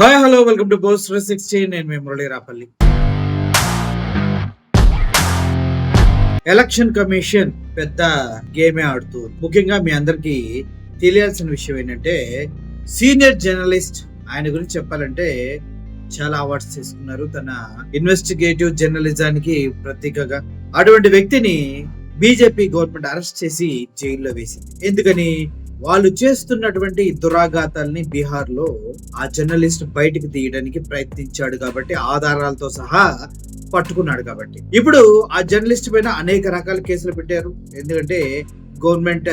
Hi hello welcome to post sixty నేను మీ Murali Rapalli. Election commission పెద్ద గేమే ఆడుతూ ముఖ్యంగా మీ అందరికి తెలియాల్సిన విషయం ఏంటంటే సీనియర్ జర్నలిస్ట్ ఆయన గురించి చెప్పాలంటే చాలా అవార్డ్స్ తీసుకున్నారు. తన ఇన్వెస్టిగేటివ్ జర్నలిజానికి ప్రతీకగా. అటువంటి వ్యక్తిని బీజేపీ గవర్నమెంట్ అరెస్ట్ చేసి జైల్లో వేసింది. ఎందుకని? వాళ్ళు చేస్తున్నటువంటి దురాఘాతాల్ని బీహార్లో ఆ జర్నలిస్ట్ బయటకు తీయడానికి ప్రయత్నించాడు కాబట్టి ఆధారాలతో సహా పట్టుకున్నాడు కాబట్టి. ఇప్పుడు ఆ జర్నలిస్ట్ పైన అనేక రకాల కేసులు పెట్టారు. ఎందుకంటే గవర్నమెంట్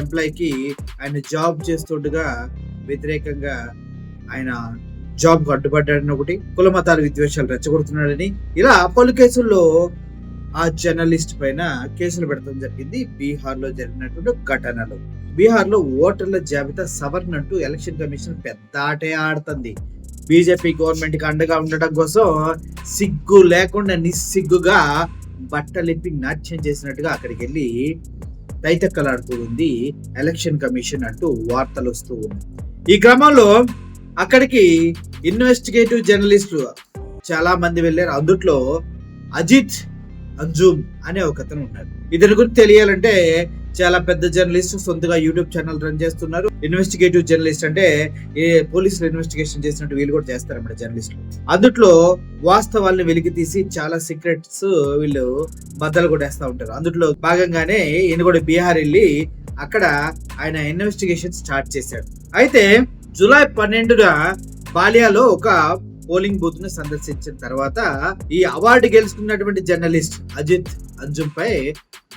ఎంప్లాయీకి ఆయన జాబ్ చేస్తుండగా వ్యతిరేకంగా ఆయన జాబ్ అడ్డుపడ్డాడని ఒకటి కుల మతాల విద్వేషాలు రెచ్చగొడుతున్నాడని. ఇలా పలు కేసుల్లో ఆ జర్నలిస్ట్ పైన కేసులు పెడతాం జరిగింది. బీహార్లో జరిగినటువంటి ఘటనలు. బీహార్లో ఓటర్ల జాబితా సవరణ అంటూ ఎలక్షన్ కమిషన్ పెద్ద ఆటే ఆడుతుంది. బీజేపీ గవర్నమెంట్కి అండగా ఉండటం కోసం సిగ్గు లేకుండా నిస్సిగ్గుగా బట్టలిప్పి నాట్యం చేసినట్టుగా అక్కడికి వెళ్ళి దైతక్కలాడుతూ ఉంది ఎలక్షన్ కమిషన్ అంటూ వార్తలు వస్తూ ఉన్నాయి. ఈ క్రమంలో అక్కడికి ఇన్వెస్టిగేటివ్ జర్నలిస్టులు చాలా మంది వెళ్ళారు. అందుట్లో అజిత్ అంజూమ్ అనే ఒక అతను ఉన్నాడు. ఇతని గురించి తెలియాలంటే చాలా పెద్ద జర్నలిస్ట్ సొంతగా యూట్యూబ్ ఛానల్ రన్ చేస్తున్నారు. ఇన్వెస్టిగేటివ్ జర్నలిస్ట్ అంటే ఏ పోలీసులు ఇన్వెస్టిగేషన్ చేసినట్టు వీళ్ళు కూడా చేస్తారన్నమాట జర్నలిస్టులు. అందుట్లో వాస్తవాల్ని వెలికి తీసి చాలా సీక్రెట్స్ వీళ్ళు బద్దలు కొట్టేస్తా ఉంటారు. అందుట్లో భాగంగానే ఈయన కూడా బీహార్ వెళ్ళి అక్కడ ఆయన ఇన్వెస్టిగేషన్ స్టార్ట్ చేశాడు. అయితే జూలై పన్నెండున బాలియాలో ఒక పోలింగ్ బూత్ను సందర్శించిన తర్వాత ఈ అవార్డు గెలుచుకున్నటువంటి జర్నలిస్ట్ అజిత్ అంజుమ్ పై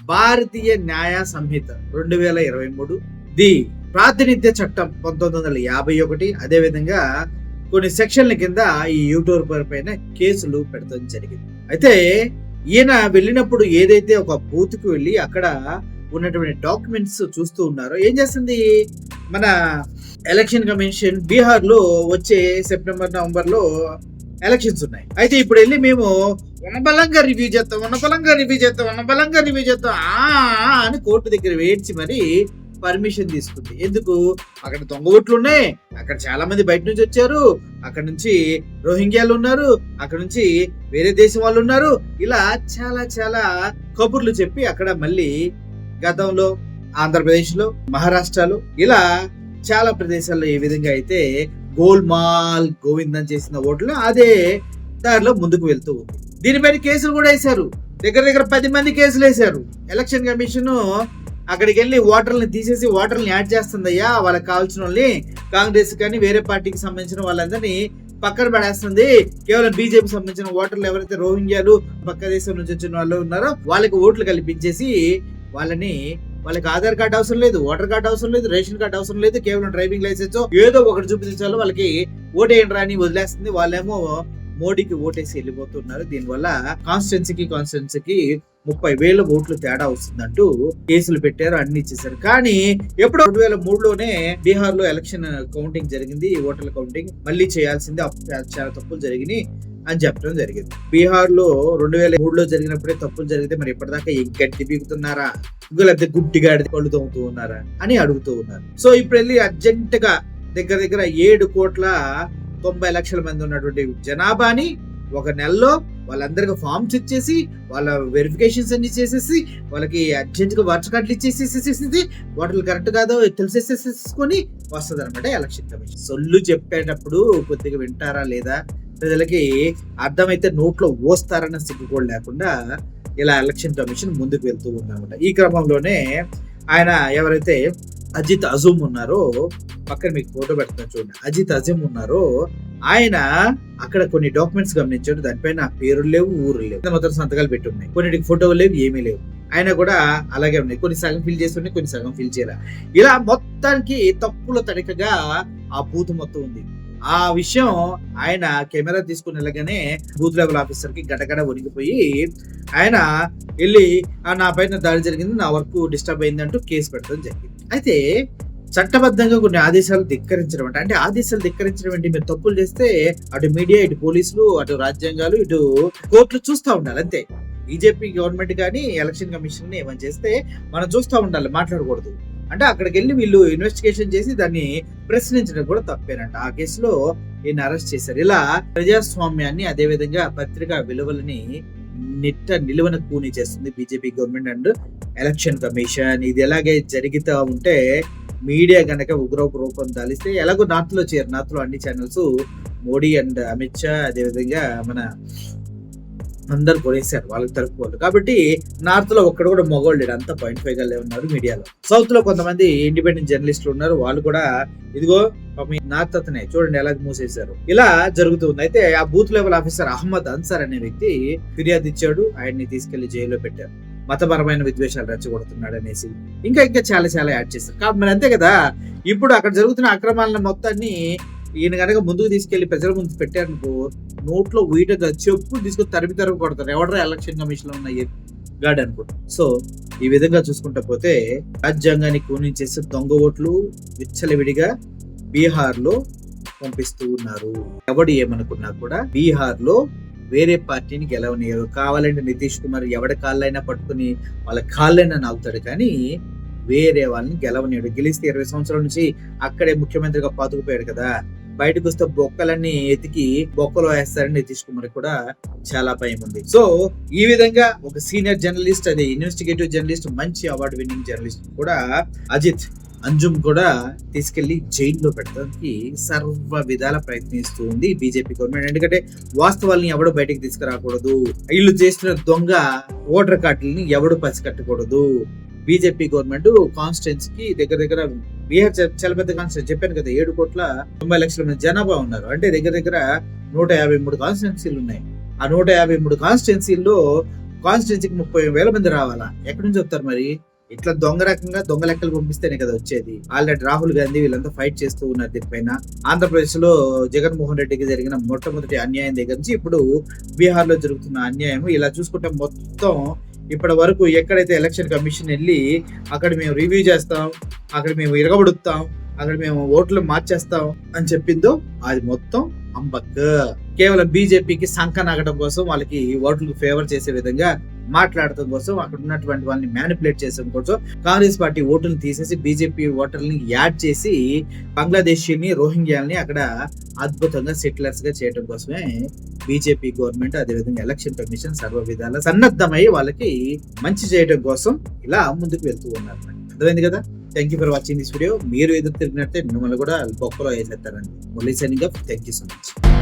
భారతీయ న్యాయ సంహిత రెండు వేల ఇరవై మూడు ది ప్రాతినిధ్య చట్టం పంతొమ్మిది వందల యాభై ఒకటి అదే విధంగా కొన్ని సెక్షన్ల కింద ఈ యూట్యూబర్ పైన కేసులు పెడతాం జరిగింది. అయితే ఈయన వెళ్ళినప్పుడు ఏదైతే ఒక బూత్కు వెళ్ళి అక్కడ ఉన్నటువంటి డాక్యుమెంట్స్ చూస్తూ ఉన్నారో ఏం చేస్తుంది మన ఎలక్షన్ కమిషన్ బీహార్లో వచ్చే సెప్టెంబర్ నవంబర్లో ఎలక్షన్స్ ఉన్నాయి. అయితే ఇప్పుడు వెళ్ళి మేము ఉన్నబలంగా రివ్యూ చేస్తాం ఉన్నబలంగా రివ్యూ చేస్తాం ఉన్నబలంగా రివ్యూ చేస్తాం ఆ అని కోర్టు దగ్గర వేడ్చి మరి పర్మిషన్ తీసుకుంది. ఎందుకు? అక్కడ దొంగ ఓట్లు ఉన్నాయి. అక్కడ చాలా మంది బయట నుంచి వచ్చారు. అక్కడ నుంచి రోహింగ్యాలు ఉన్నారు. అక్కడ నుంచి వేరే దేశం వాళ్ళు ఉన్నారు. ఇలా చాలా చాలా కబుర్లు చెప్పి అక్కడ మళ్ళీ గతంలో ఆంధ్రప్రదేశ్లో మహారాష్ట్రలో ఇలా చాలా ప్రదేశాల్లో ఏ విధంగా అయితే గోల్మాల్ గోవిందం చేసిన ఓట్లు అదే దారిలో ముందుకు వెళ్తూ ఉంది. దీనిపైన కేసులు కూడా వేశారు. దగ్గర దగ్గర పది మంది కేసులు వేశారు. ఎలక్షన్ కమిషన్ అక్కడికి వెళ్ళి ఓటర్లను తీసేసి ఓటర్లను యాడ్ చేస్తుందయ్యా. వాళ్ళకి కావాల్సిన వాళ్ళని కాంగ్రెస్ కానీ వేరే పార్టీకి సంబంధించిన వాళ్ళందరినీ పక్కన పడేస్తుంది. కేవలం బీజేపీ సంబంధించిన ఓటర్లు ఎవరైతే రోహింగ్యాలు పక్క దేశం నుంచి వచ్చిన వాళ్ళు ఉన్నారో వాళ్ళకి ఓట్లు కల్పించేసి వాళ్ళని వాళ్ళకి ఆధార్ కార్డు అవసరం లేదు ఓటర్ కార్డు అవసరం లేదు రేషన్ కార్డు అవసరం లేదు కేవలం డ్రైవింగ్ లైసెన్స్ ఏదో ఒకటి చూపించాలో వాళ్ళకి ఓటేయండి రాని వదిలేస్తుంది. వాళ్ళేమో మోడీకి ఓటేసి వెళ్ళిపోతున్నారు. దీనివల్ల కాన్స్టిట్యున్సీకి కాన్స్టిట్యున్సీకి ముప్పై వేల ఓట్లు తేడా వస్తుందంటూ కేసులు పెట్టారు అన్ని ఇచ్చేసారు కానీ ఎప్పుడు రెండు వేల మూడులోనే బీహార్లో ఎలక్షన్ కౌంటింగ్ జరిగింది. ఓటర్ల కౌంటింగ్ మళ్ళీ చేయాల్సింది. చాలా తప్పులు జరిగినాయి. అని చెప్పడం జరిగింది. బీహార్లో రెండు వేల మూడులో జరిగినప్పుడే తప్పులు జరిగితే మరి ఇప్పటిదాకా ఏం గడ్డి పీకుతున్నారా? లేకపోతే గుడ్డిగాడి కళ్ళు తోముతూ ఉన్నారా? అని అడుగుతూ ఉన్నారు. సో ఇప్పుడు వెళ్ళి అర్జెంట్గా దగ్గర దగ్గర ఏడు కోట్ల తొంభై లక్షల మంది ఉన్నటువంటి జనాభాని ఒక నెలలో వాళ్ళందరికి ఫామ్స్ ఇచ్చేసి వాళ్ళ వెరిఫికేషన్స్ అన్ని చేసేసి వాళ్ళకి అర్జెంట్గా వర్చ కార్డులు ఇచ్చేసేసేసి వాటిని కరెక్ట్ కాదో తెలిసేసేసుకొని వస్తుంది అనమాట ఎలక్షన్ కమిషన్. సొల్లు చెప్పేటప్పుడు కొద్దిగా వింటారా లేదా? ప్రజలకి అర్థమైతే నోట్లో ఓస్తారన్న సిగ్గు కూడా లేకుండా ఇలా ఎలక్షన్ కమిషన్ ముందుకు వెళ్తూ ఉందన్నమాట. ఈ క్రమంలోనే ఆయన ఎవరైతే అజిత్ అజూమ్ ఉన్నారో పక్కన మీకు ఫోటో పెడుతున్నా చూడండి. అజిత్ అజీమ్ ఉన్నారో ఆయన అక్కడ కొన్ని డాక్యుమెంట్స్ గమనించాడు. దానిపైన పేర్లు లేవు ఊరు లేవు. మొత్తం సంతకాలు పెట్టి ఉన్నాయి కొన్నిటికి ఫోటోలు లేవు ఏమీ లేవు. ఆయన కూడా అలాగే ఉన్నాయి. కొన్ని సగం ఫిల్ చేసి ఉన్నాయి కొన్ని సగం ఫిల్ చేయరా ఇలా మొత్తానికి తప్పుల తడికగా ఆ బూత్ మొత్తం ఉంది. ఆ విషయం ఆయన కెమెరా తీసుకుని వెళ్ళగానే బూత్ లెవెల్ ఆఫీసర్కి గడగడ వణికిపోయి ఆయన వెళ్ళి "ఆ, నా పైన దాడి జరిగింది నా వర్క్ డిస్టర్బ్ అయింది అంటూ కేసు పెట్టడం జరిగింది. అయితే చట్టబద్ధంగా కొన్ని ఆదేశాలు ధిక్కరించడం అంటే అంటే ఆదేశాలు ధిక్కరించడం ఏంటి? మీరు తప్పులు చేస్తే అటు మీడియా ఇటు పోలీసులు అటు రాజ్యాంగాలు ఇటు కోర్టులు చూస్తూ ఉండాలి అంతే. బీజేపీ గవర్నమెంట్ కానీ ఎలక్షన్ కమిషన్ ఏమైనా చేస్తే మనం చూస్తూ ఉండాలి మాట్లాడకూడదు. అంటే అక్కడికి వెళ్ళి వీళ్ళు ఇన్వెస్టిగేషన్ చేసి దాన్ని ప్రశ్నించడం కూడా తప్పేనంట. ఆ కేసులో ఈయన అరెస్ట్ చేశారు. ఇలా ప్రజాస్వామ్యాన్ని అదే విధంగా పత్రికా విలువలని నిట్ట నిలువన కూని చేస్తుంది BJP government and election commission. ఇది ఎలాగే జరుగుతూ ఉంటే మీడియా గనక ఉగ్రపు రూపం దాలిస్తే ఎలాగో నార్త్ చేరు నార్త్ అన్ని ఛానల్స్ మోడీ అండ్ అమిత్ షా అదే విధంగా మన అందరు కొనేశారు వాళ్ళకి తరపు వాళ్ళు. కాబట్టి నార్త్లో ఒక్కడ కూడా మొగోళ్ళు లేడు అంతా పాయింట్ ఫైవ్గా ఉన్నారు మీడియాలో సౌత్లో కొంతమంది ఇండిపెండెంట్ జర్నలిస్టులు ఉన్నారు వాళ్ళు కూడా ఇదిగో నార్త్ అతనే చూడండి ఎలా మూసేశారు. ఇలా జరుగుతుంది అయితే ఆ booth level officer Ahmed Ansar అనే వ్యక్తి ఫిర్యాదు ఇచ్చాడు ఆయన్ని తీసుకెళ్ళి జైల్లో పెట్టారు. మతపరమైన విద్వేషాలు రెచ్చగొడుతున్నాడు అనేసి. ఇంకా ఇంకా చాలా చాలా యాడ్ చేస్తారు కాబట్టి మరి అంతే కదా ఇప్పుడు అక్కడ జరుగుతున్న అక్రమాలను మొత్తాన్ని ఈయన కనుక ముందుకు తీసుకెళ్ళి ప్రజల ముందు పెట్టారనుకో నోట్లో వీటగా చెప్పు తీసుకొని తరిమి తరిమి కొడతారు. ఎవడరా ఎలక్షన్ కమిషన్లో ఉన్న గాడ్ అనుకుంటా. సో ఈ విధంగా చూసుకుంటా పోతే రాజ్యాంగాన్ని చేసే దొంగ ఓట్లు విచ్చలవిడిగా బీహార్లో పంపిస్తూ ఉన్నారు. ఎవడు ఏమనుకున్నా కూడా బీహార్లో వేరే పార్టీని గెలవనియరు. కావాలంటే నితీష్ కుమార్ ఎవడి కాళ్ళైనా పట్టుకుని వాళ్ళ కాళ్ళైనా నాగుతాడు కానీ వేరే వాళ్ళని గెలవనీయడు. గెలిస్తే ఇరవై సంవత్సరాల నుంచి అక్కడే ముఖ్యమంత్రిగా పాతుకుపోయాడు కదా. బయటకు వస్తే బొక్కలన్నీ ఎతికి బొక్కలో వేస్తారని నితీష్ కుమార్ కూడా చాలా భయం ఉంది. సో ఈ విధంగా ఒక సీనియర్ జర్నలిస్ట్ అదే ఇన్వెస్టిగేటివ్ జర్నలిస్ట్ మంచి అవార్డు విన్నింగ్ జర్నలిస్ట్ కూడా అజిత్ అంజుమ్ కూడా తీసుకెళ్ళి జైల్లో పెట్టడానికి సర్వ విధాల ప్రయత్నిస్తూ ఉంది బీజేపీ గవర్నమెంట్. ఎందుకంటే వాస్తవాల్ని ఎవడు బయటకు తీసుకురాకూడదు. వీళ్ళు చేస్తున్న దొంగ ఓటర్ కార్డుల్ని ఎవడు పసికట్టకూడదు బీజేపీ గవర్నమెంట్ కాన్స్టిట్యున్సీ కి దగ్గర దగ్గర బీహార్ చాలా పెద్ద కాన్స్టిట్యూన్స్ చెప్పాను కదా ఏడు కోట్ల తొంభై లక్షల మంది జనాభా ఉన్నారు. అంటే దగ్గర దగ్గర నూట యాభై మూడు కాన్స్టిట్యున్సీలు ఉన్నాయి. ఆ నూట యాభై మూడు కాన్స్టిట్యున్సీల్లో కాన్స్టిట్యున్సీకి ముప్పై వేల మంది రావాలా? ఎక్కడి నుంచి చెప్తారు మరి? ఇట్లా దొంగ రకంగా దొంగ లెక్కలు పంపిస్తేనే కదా వచ్చేది. ఆల్రెడీ రాహుల్ గాంధీ వీళ్ళంతా ఫైట్ చేస్తూ ఉన్నారు దీనిపైన. ఆంధ్రప్రదేశ్లో జగన్మోహన్ రెడ్డికి జరిగిన మొట్టమొదటి అన్యాయం దగ్గర నుంచి ఇప్పుడు బీహార్లో జరుగుతున్న అన్యాయం ఇలా చూసుకుంటే మొత్తం ఇప్పటి వరకు ఎక్కడైతే ఎలక్షన్ కమిషన్ వెళ్ళి అక్కడ మేము రివ్యూ చేస్తాం అక్కడ మేము ఇరగబడుతాం అక్కడ మేము ఓట్లు మార్చేస్తాం అని చెప్పిందో అది మొత్తం అంబక్. కేవలం బీజేపీకి సంఖ నాగడం కోసం వాళ్ళకి ఓట్లకు ఫేవర్ చేసే విధంగా మాట్లాడటం కోసం అక్కడ ఉన్నటువంటి వాళ్ళని మ్యానిపులేట్ చేసడం కోసం కాంగ్రెస్ పార్టీ ఓటులను తీసేసి బీజేపీ ఓటర్ని యాడ్ చేసి బంగ్లాదేశీని రోహింగ్యాల్ని అక్కడ అద్భుతంగా సెటిలర్స్గా చేయడం కోసమే బీజేపీ గవర్నమెంట్ అదేవిధంగా ఎలక్షన్ కమిషన్ సర్వ విధాల సన్నద్ధమై వాళ్ళకి మంచి చేయడం కోసం ఇలా ముందుకు వెళ్తూ ఉన్నారు. అర్థమైంది కదా? Thank you for watching this video మీరు ఎదురు తిరిగినట్టే మిమ్మల్ని కూడా బొక్కలో వేసేస్తారండి. Murali signing thank you so much